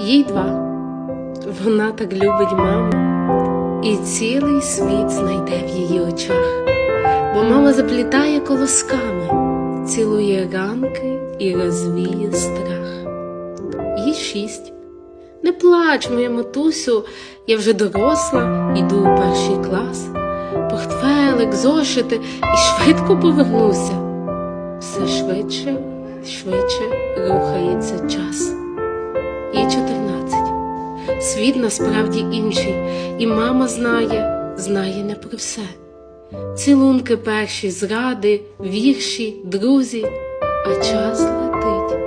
Їй два. Вона так любить маму, і цілий світ знайде в її очах, бо мама заплітає колосками, цілує ранки і розвіє страх. Їй шість. Не плач, моя матусю, я вже доросла, іду у перший клас. Портфелик, зошити і швидко повернуся. Все швидше, швидше рухається Світ насправді інший, і мама знає, знає не про все. Цілунки перші, зради, вірші, друзі, а час летить,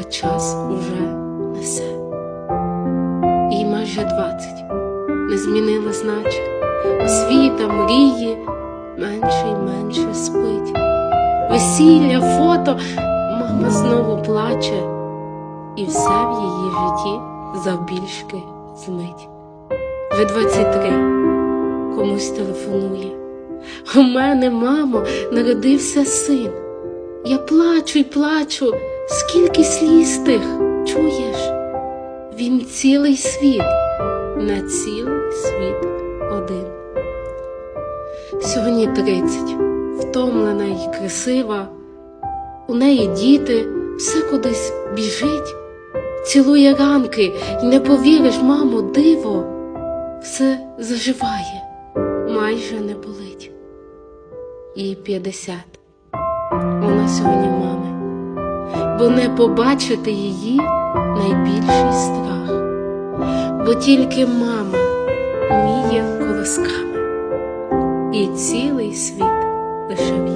а час уже несе. Їй майже 20. Не змінилась наче. Освіта, мрії, менше й менше спить. Весілля, фото, мама знову плаче, і все в її житті завбільшки змить. Вже 23 комусь телефонує. У мене, мамо, народився син. Я плачу й плачу, скільки сліз тих, чуєш? Він цілий світ, на цілий світ один. Сьогодні 30, втомлена і красива, у неї діти, все кудись біжить, цілує ранки, і не повіриш, мамо, диво, все заживає, майже не болить. Їй 50. Вона сьогодні мами, бо не побачити її найбільший страх, бо тільки мама вміє колосками, і цілий світ лише в